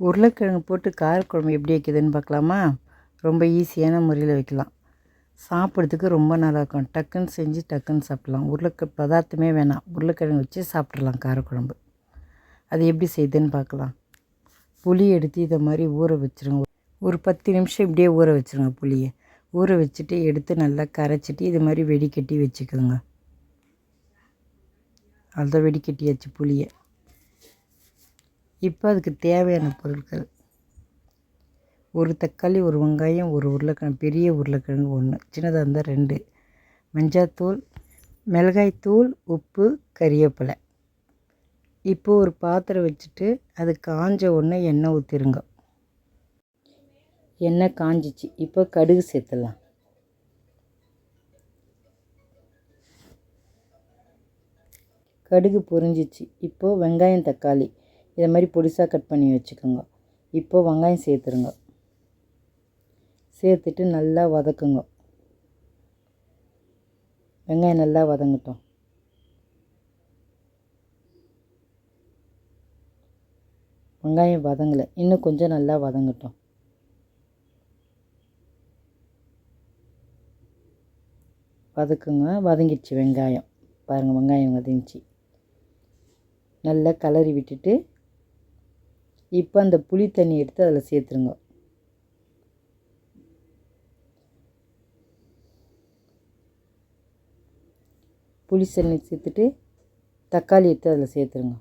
உருளைக்கிழங்கு போட்டு காரக்குழம்பு எப்படி வைக்கிதுன்னு பார்க்கலாமா? ரொம்ப ஈஸியான முறையில் வைக்கலாம். சாப்பிட்றதுக்கு ரொம்ப நல்லாயிருக்கும். டக்குன்னு செஞ்சு டக்குன்னு சாப்பிட்லாம். உருளைக்க பதார்த்தமே வேணாம். உருளைக்கிழங்கு வச்சு சாப்பிட்றலாம் காரக்குழம்பு அது எப்படி செய்யுதுன்னு பார்க்கலாம். புளி எடுத்து இதை மாதிரி ஊற வச்சுருங்க. ஒரு பத்து நிமிஷம் இப்படியே ஊற வச்சுருங்க புளியை. ஊற வச்சுட்டு எடுத்து நல்லா கரைச்சிட்டு இது மாதிரி வெடிக்கட்டி வச்சுக்கோங்க. அதுதான் வெடிக்கட்டியாச்சு புளியை. இப்போ அதுக்கு தேவையான பொருட்கள். ஒரு தக்காளி ஒரு வெங்காயம் ஒரு உருளைக்கிழங்கு பெரிய உருளைக்கிழங்கு ஒன்று சின்னதாக இருந்தால் ரெண்டு. மஞ்சாத்தூள் மிளகாய்த்தூள் உப்பு கறிவேப்பிலை. இப்போது ஒரு பாத்திரம் வச்சுட்டு அது காஞ்ச உடனே எண்ணெய் ஊற்றிருங்க எண்ணெய் காஞ்சிச்சு. இப்போ கடுகு சேர்த்துடலாம். கடுகு பொரிஞ்சிச்சு. இப்போது வெங்காயம் தக்காளி. இதை மாதிரி பொடிசாக கட் பண்ணி வச்சுக்கோங்க. இப்போ வெங்காயம் சேர்த்துருங்க. சேர்த்துட்டு நல்லா வதக்குங்க. வெங்காயம் நல்லா வதங்கட்டும். வெங்காயம் வதங்கலை. இன்னும் கொஞ்சம் நல்லா வதங்கட்டும். வதக்குங்க. வதங்கிடுச்சு வெங்காயம். பாருங்கள் வெங்காயம் வதங்கிச்சு நல்லா கலரி விட்டுட்டு இப்போ அந்த புளி தண்ணி எடுத்து அதில் சேர்த்துருங்க. புளி தண்ணி சேர்த்துட்டு தக்காளி எடுத்து அதில் சேர்த்துருங்க.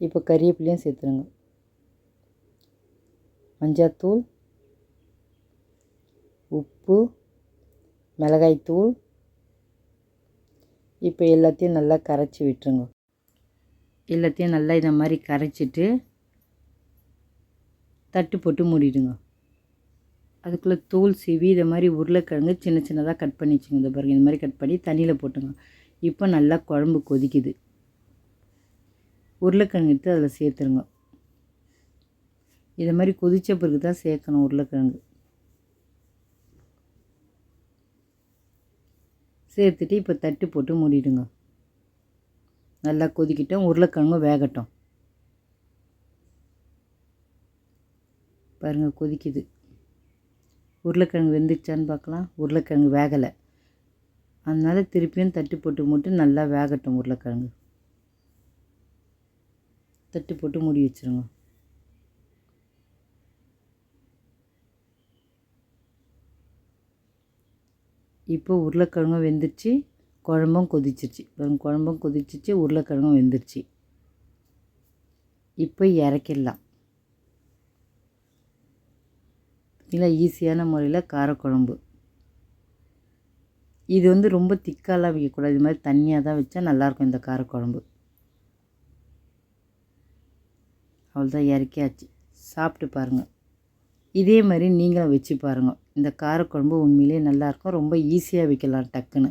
இப்போ கறிவேப்பிலையும் சேர்த்துருங்க. மஞ்சாத்தூள் உப்பு மிளகாய்த்தூள். இப்போ எல்லாத்தையும் நல்லா கரைச்சி விட்டுருங்க. எல்லாத்தையும் நல்லா இதை மாதிரி கரைச்சிட்டு தட்டு போட்டு மூடிடுங்க. அதுக்குள்ளே தூள் சீவி இதை மாதிரி உருளைக்கிழங்கு சின்ன சின்னதாக கட் பண்ணி வச்சுங்க இந்த பாருங்கள் இந்த மாதிரி கட் பண்ணி தண்ணியில் போட்டுங்க. இப்போ நல்லா குழம்பு கொதிக்குது. உருளைக்கிழங்கு எடுத்து அதில் சேர்த்துருங்க. இதை மாதிரி கொதித்த பிறகு தான் சேர்க்கணும் உருளைக்கிழங்கு. சேர்த்துட்டு இப்போ தட்டு போட்டு மூடிடுங்க. நல்லா கொதிக்கிட்டோம் உருளைக்கிழங்கும் வேகட்டும். பாருங்கள் கொதிக்குது. உருளைக்கிழங்கு வெந்துச்சான்னு பார்க்கலாம். உருளைக்கிழங்கு வேகலை. அதனால் திருப்பியும் தட்டு போட்டு மட்டும் நல்லா வேகட்டும் உருளைக்கிழங்கு. தட்டு போட்டு மூடி வச்சுருங்க. இப்போ உருளைக்கிழங்கும் வெந்துருச்சு. குழம்பும் கொதிச்சிருச்சு. வெறும் குழம்பும் கொதிச்சிச்சு உருளைக்கிழங்கும் வெந்துருச்சு. இப்போ இறக்கிடலாம். இல்லை ஈஸியான முறையில் காரக்குழம்பு. இது வந்து ரொம்ப திக்காலாம் வைக்கக்கூடாது. இது மாதிரி தண்ணியாக தான் வச்சா நல்லாயிருக்கும் இந்த காரக்குழம்பு. அவ்வளோதான் இறக்கியாச்சு. சாப்பிட்டு பாருங்கள் இதே மாதிரி நீங்களும் வச்சு பாருங்கள் இந்த காரக்குழம்பு உண்மையிலே நல்லாயிருக்கும். ரொம்ப ஈஸியாக வைக்கலாம் டக்குன்னு.